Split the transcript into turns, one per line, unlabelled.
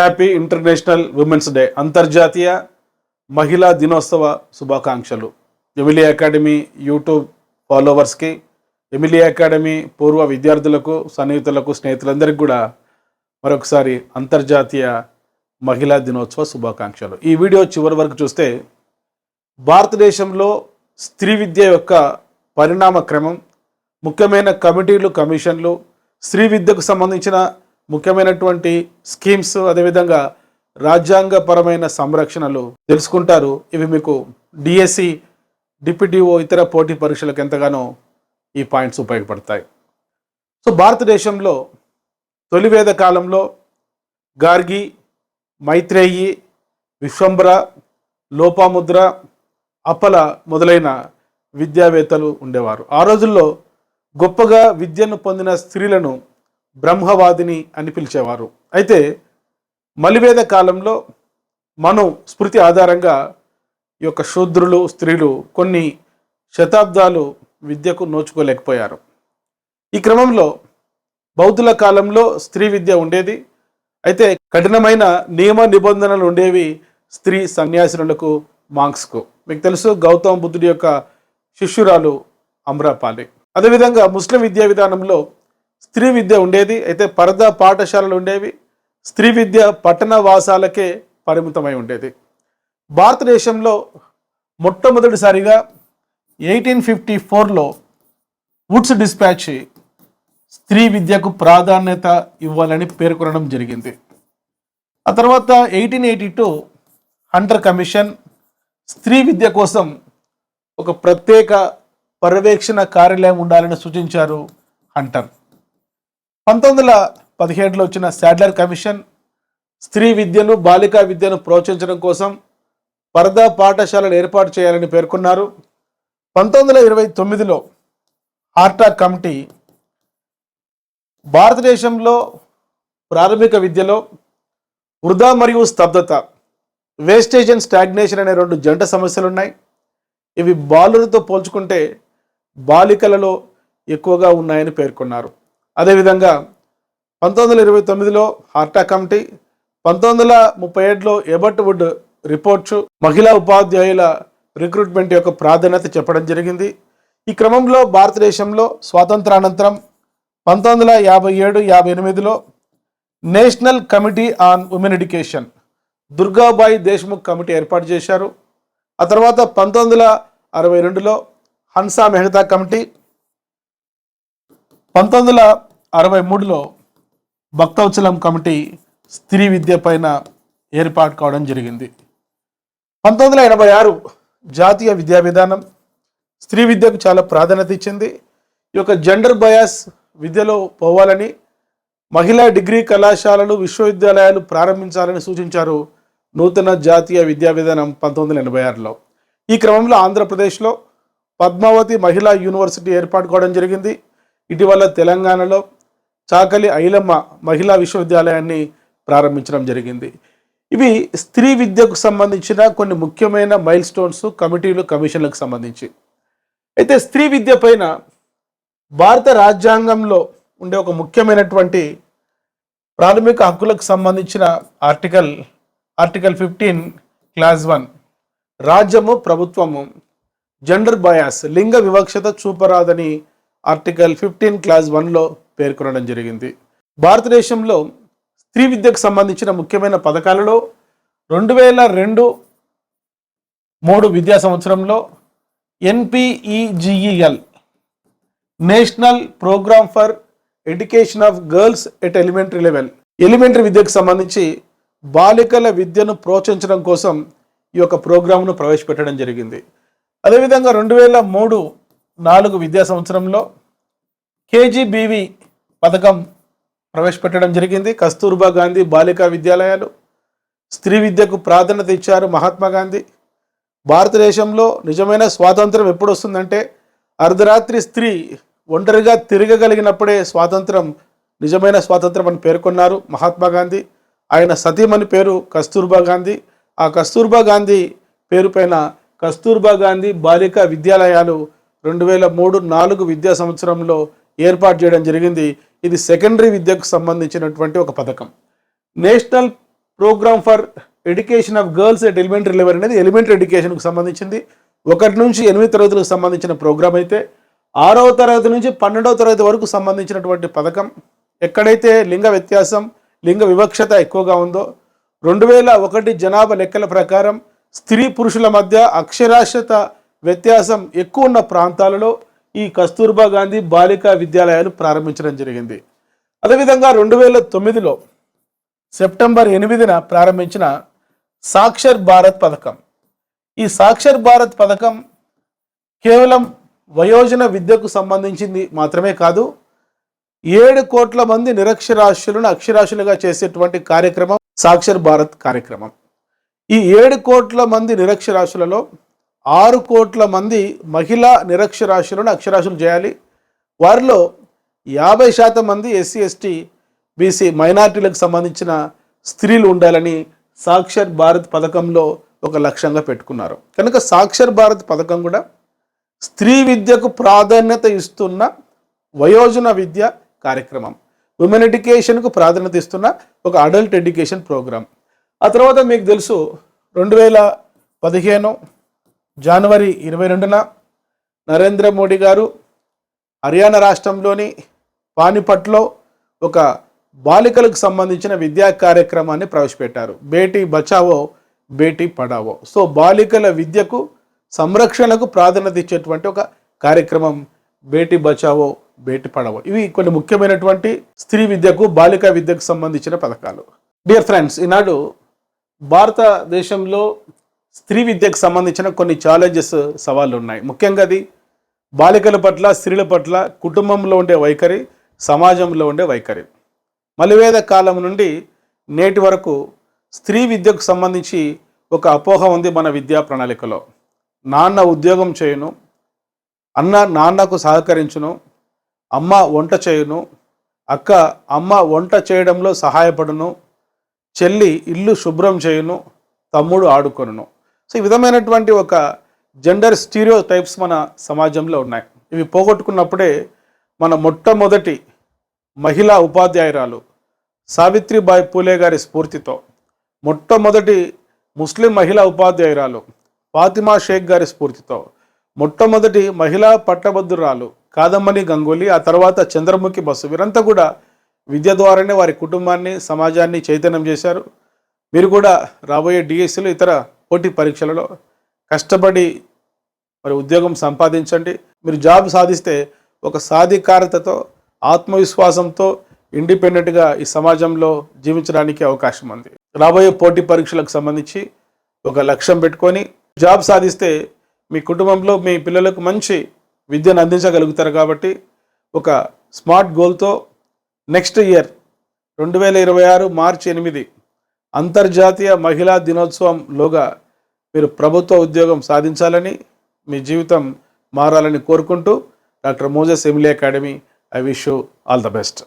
Happy international women's day అంతర్జాతీయ మహిళా దినోత్సవ శుభాకాంక్షలు. ఎమిలీ అకాడమీ యూట్యూబ్ ఫాలోవర్స్కి ఎమిలీ అకాడమీ పూర్వ విద్యార్థులకు సన్నిహితులకు స్నేహితులందరికీ కూడా మరొకసారి అంతర్జాతీయ మహిళా దినోత్సవ శుభాకాంక్షలు. ఈ వీడియో చివరి వరకు చూస్తే భారతదేశంలో స్త్రీ విద్య యొక్క పరిణామ క్రమం ముఖ్యమైన కమిటీలు కమిషన్లు స్త్రీ విద్యకు సంబంధించిన ముఖ్యమైనటువంటి స్కీమ్స్ అదేవిధంగా రాజ్యాంగపరమైన సంరక్షణలు తెలుసుకుంటారు. ఇవి మీకు డిఎస్సి డిప్యూటీఓ ఇతర పోటీ పరీక్షలకు ఎంతగానో ఈ పాయింట్స్ ఉపయోగపడతాయి. సో భారతదేశంలో తొలివేద కాలంలో గార్గి మైత్రేయి విశ్వంబర లోపాముద్ర అప్పల మొదలైన విద్యావేత్తలు ఉండేవారు. ఆ రోజుల్లో గొప్పగా విద్యను పొందిన స్త్రీలను బ్రహ్మవాదిని అని పిలిచేవారు. అయితే మలివేద కాలంలో మనం స్మృతి ఆధారంగా ఈ యొక్క శూద్రులు స్త్రీలు కొన్ని శతాబ్దాలు విద్యకు నోచుకోలేకపోయారు. ఈ క్రమంలో బౌద్ధుల కాలంలో స్త్రీ విద్య ఉండేది. అయితే కఠినమైన నియమ నిబంధనలు ఉండేవి స్త్రీ సన్యాసినులకు మాంక్స్కు. మీకు తెలుసు గౌతమ బుద్ధుడి యొక్క శిష్యురాలు అమ్రాపాలి. అదేవిధంగా ముస్లిం విద్యా విధానంలో స్త్రీ విద్య ఉండేది అయితే పరదా పాఠశాలలు ఉండేవి స్త్రీ విద్య పట్టణ వాసాలకే పరిమితమై ఉండేది. భారతదేశంలో మొట్టమొదటిసారిగా ఎయిటీన్ ఫిఫ్టీ ఫోర్లో వుడ్స్ డిస్పాచ్ స్త్రీ విద్యకు ప్రాధాన్యత ఇవ్వాలని పేర్కొనడం జరిగింది. ఆ తర్వాత eighteen eighty two Hunter commission స్త్రీ విద్య కోసం ఒక ప్రత్యేక పర్యవేక్షణ కార్యాలయం ఉండాలని సూచించారు హంటర్. పంతొమ్మిది వందల పదిహేడులో వచ్చిన శాడ్లర్ కమిషన్ స్త్రీ విద్యను బాలికా విద్యను ప్రోత్సహించడం కోసం పరదా పాఠశాలలు ఏర్పాటు చేయాలని పేర్కొన్నారు. పంతొమ్మిది వందల ఇరవై తొమ్మిదిలో ఆర్టా కమిటీ భారతదేశంలో ప్రాథమిక విద్యలో వృధా మరియు స్తబ్దత వేస్టేజ్ అండ్ స్టాగ్నేషన్ అనే రెండు జంట సమస్యలు ఉన్నాయి ఇవి బాలులతో పోల్చుకుంటే బాలికలలో ఎక్కువగా ఉన్నాయని పేర్కొన్నారు. అదేవిధంగా పంతొమ్మిది వందల ఇరవై తొమ్మిదిలో హార్టా కమిటీ పంతొమ్మిది వందల ముప్పై ఏడులో ఎబర్ట్ వుడ్ రిపోర్ట్స్ మహిళా ఉపాధ్యాయుల రిక్రూట్మెంట్ యొక్క ప్రాధాన్యత చెప్పడం జరిగింది. ఈ క్రమంలో భారతదేశంలో స్వాతంత్రానంతరం పంతొమ్మిది వందల యాభై ఏడు యాభై ఎనిమిదిలో national committee on women education Durgabai Deshmukh committee ఏర్పాటు చేశారు. ఆ తర్వాత పంతొమ్మిది వందల అరవై రెండులో హన్సా మెహతా కమిటీ పంతొమ్మిది వందల అరవై మూడులో భక్తవచలం కమిటీ స్త్రీ విద్య పైన ఏర్పాటు కావడం జరిగింది. పంతొమ్మిది వందల ఎనభై ఆరు జాతీయ విద్యా విధానం స్త్రీ విద్యకు చాలా ప్రాధాన్యత ఇచ్చింది. ఈ యొక్క జెండర్ బయాస్ విద్యలో పోవాలని మహిళా డిగ్రీ కళాశాలలు విశ్వవిద్యాలయాలు ప్రారంభించాలని సూచించారు నూతన జాతీయ విద్యా విధానం పంతొమ్మిది వందల ఎనభై ఆరులో. ఈ క్రమంలో ఆంధ్రప్రదేశ్లో పద్మావతి మహిళా యూనివర్సిటీ ఏర్పాటు కావడం జరిగింది. ఇటీవల తెలంగాణలో చాకలి ఐలమ్మ మహిళా విశ్వవిద్యాలయాన్ని ప్రారంభించడం జరిగింది. ఇవి స్త్రీ విద్యకు సంబంధించిన కొన్ని ముఖ్యమైన మైల్ స్టోన్స్ కమిటీలు కమిషన్లకు సంబంధించి. అయితే స్త్రీ విద్య పైన భారత రాజ్యాంగంలో ఉండే ఒక ముఖ్యమైనటువంటి ప్రాథమిక హక్కులకు సంబంధించిన article article fifteen clause one. రాజ్యము ప్రభుత్వము జెండర్ బయాస్ లింగ వివక్షత చూపరాదని ఆర్టికల్ ఫిఫ్టీన్ క్లాస్ వన్లో పేర్కొనడం జరిగింది. భారతదేశంలో స్త్రీ విద్యకు సంబంధించిన ముఖ్యమైన పథకాలలో రెండు వేల రెండు మూడు విద్యా సంవత్సరంలో NPEGEL national programme for education of girls at elementary level elementary విద్యకు సంబంధించి బాలికల విద్యను ప్రోత్సహించడం కోసం ఈ యొక్క ప్రోగ్రాంను ప్రవేశపెట్టడం జరిగింది. అదేవిధంగా రెండు వేల మూడు నాలుగు విద్యా సంవత్సరంలో కేజీబీవి పథకం ప్రవేశపెట్టడం జరిగింది. కస్తూర్బా గాంధీ బాలికా విద్యాలయాలు స్త్రీ విద్యకు ప్రాధాన్యత ఇచ్చారు మహాత్మా గాంధీ. భారతదేశంలో నిజమైన స్వాతంత్రం ఎప్పుడు వస్తుందంటే అర్ధరాత్రి స్త్రీ ఒంటరిగా తిరగగలిగినప్పుడే స్వాతంత్రం నిజమైన స్వాతంత్రం అని పేర్కొన్నారు మహాత్మా గాంధీ. ఆయన సతీమణి పేరు కస్తూర్బా గాంధీ. ఆ కస్తూర్బా గాంధీ పేరు పైన కస్తూర్బా గాంధీ బాలికా విద్యాలయాలు రెండు వేల మూడు నాలుగు విద్యా సంవత్సరంలో ఏర్పాటు చేయడం జరిగింది. ఇది సెకండరీ విద్యకు సంబంధించినటువంటి ఒక పథకం. National programme for education of girls at elementary level అనేది ఎలిమెంటరీ ఎడ్యుకేషన్కు సంబంధించింది. ఒకటి నుంచి ఎనిమిది తరగతులకు సంబంధించిన ప్రోగ్రామ్ అయితే ఆరవ తరగతి నుంచి పన్నెండవ తరగతి వరకు సంబంధించినటువంటి పథకం. ఎక్కడైతే లింగ వ్యత్యాసం లింగ వివక్షత ఎక్కువగా ఉందో రెండు వేల ఒకటి జనాభా లెక్కల ప్రకారం స్త్రీ పురుషుల మధ్య అక్షరాస్యత వ్యత్యాసం ఎక్కువ ఉన్న ప్రాంతాలలో ఈ కస్తూర్బా గాంధీ బాలికా విద్యాలయాలు ప్రారంభించడం జరిగింది. అదేవిధంగా రెండు వేల తొమ్మిదిలో సెప్టెంబర్ ఎనిమిదిన ప్రారంభించిన సాక్షర్ భారత్ పథకం. ఈ సాక్షర్ భారత్ పథకం కేవలం వయోజన విద్యకు సంబంధించింది మాత్రమే కాదు ఏడు కోట్ల మంది నిరక్షరాస్యులను అక్షరాస్యులుగా చేసేటువంటి కార్యక్రమం సాక్షర్ భారత్ కార్యక్రమం. ఈ ఏడు కోట్ల మంది నిరక్షరాస్యులలో ఆరు కోట్ల మంది మహిళా నిరక్షరాస్యులను అక్షరాస్యులు చేయాలి. వారిలో యాభై శాతం మంది ఎస్సీ ఎస్టీ బీసీ మైనార్టీలకు సంబంధించిన స్త్రీలు ఉండాలని సాక్షర్ భారత్ పథకంలో ఒక లక్ష్యంగా పెట్టుకున్నారు. కనుక సాక్షర్ భారత్ పథకం కూడా స్త్రీ విద్యకు ప్రాధాన్యత ఇస్తున్న వయోజన విద్య కార్యక్రమం. ఉమెన్ ఎడ్యుకేషన్కు ప్రాధాన్యత ఇస్తున్న ఒక అడల్ట్ ఎడ్యుకేషన్ ప్రోగ్రామ్ ఆ తర్వాత మీకు తెలుసు రెండు వేల పదిహేను జనవరి ఇరవై రెండున నరేంద్ర మోడీ గారు హర్యానా రాష్ట్రంలోని పానిపట్లో ఒక బాలికలకు సంబంధించిన విద్యా కార్యక్రమాన్ని ప్రవేశపెట్టారు. బేటీ బచావో బేటీ పడావో సో బాలికల విద్యకు సంరక్షణకు ప్రాధాన్యత ఇచ్చేటువంటి ఒక కార్యక్రమం బేటీ బచావో బేటీ పడావో ఇవి కొన్ని ముఖ్యమైనటువంటి స్త్రీ విద్యకు బాలిక విద్యకు సంబంధించిన పథకాలు. డియర్ ఫ్రెండ్స్ ఈనాడు భారతదేశంలో స్త్రీ విద్యకు సంబంధించిన కొన్ని ఛాలెంజెస్ సవాళ్ళు ఉన్నాయి ముఖ్యంగా అది బాలికల పట్ల స్త్రీల పట్ల కుటుంబంలో ఉండే వైఖరి సమాజంలో ఉండే వైఖరి. మలివేద కాలం నుండి నేటి వరకు స్త్రీ విద్యకు సంబంధించి ఒక అపోహ ఉంది మన విద్యా ప్రణాళికలో. నాన్న ఉద్యోగం చేయును అన్న నాన్నకు సహకరించును అమ్మ వంట చేయును అక్క అమ్మ వంట చేయడంలో సహాయపడును చెల్లి ఇల్లు శుభ్రం చేయును తమ్ముడు ఆడుకొనును. సో ఈ విధమైనటువంటి ఒక జెండర్ స్టీరియో టైప్స్ మన సమాజంలో ఉన్నాయి. ఇవి పోగొట్టుకున్నప్పుడే మన మొట్టమొదటి మహిళా ఉపాధ్యాయురాలు సావిత్రిబాయి పూలే గారి స్ఫూర్తితో మొట్టమొదటి ముస్లిం మహిళా ఉపాధ్యాయురాలు ఫాతిమా షేక్ గారి స్ఫూర్తితో మొట్టమొదటి మహిళా పట్టభద్రురాలు కాదమ్మని గంగూలీ ఆ తర్వాత చంద్రముఖి బస్సు వీరంతా కూడా విద్య ద్వారానే వారి కుటుంబాన్ని సమాజాన్ని చైతన్యం చేశారు. మీరు కూడా రాబోయే డిఎస్సీలు ఇతర పోటీ పరీక్షలలో కష్టపడి మరి ఉద్యోగం సంపాదించండి. మీరు జాబ్ సాధిస్తే ఒక సాధికారతతో ఆత్మవిశ్వాసంతో ఇండిపెండెంట్గా ఈ సమాజంలో జీవించడానికి అవకాశం ఉంది. రాబోయే పోటీ పరీక్షలకు సంబంధించి ఒక లక్ష్యం పెట్టుకొని జాబ్ సాధిస్తే మీ కుటుంబంలో మీ పిల్లలకు మంచి విద్యను అందించగలుగుతారు కాబట్టి ఒక స్మార్ట్ గోల్తో నెక్స్ట్ ఇయర్ రెండు వేల ఇరవై ఆరు మార్చి ఎనిమిది అంతర్జాతీయ మహిళా దినోత్సవంలోగా మీరు ప్రభుత్వ ఉద్యోగం సాధించాలని మీ జీవితం మారాలని కోరుకుంటూ doctor Moses Emily academy I wish you all the best.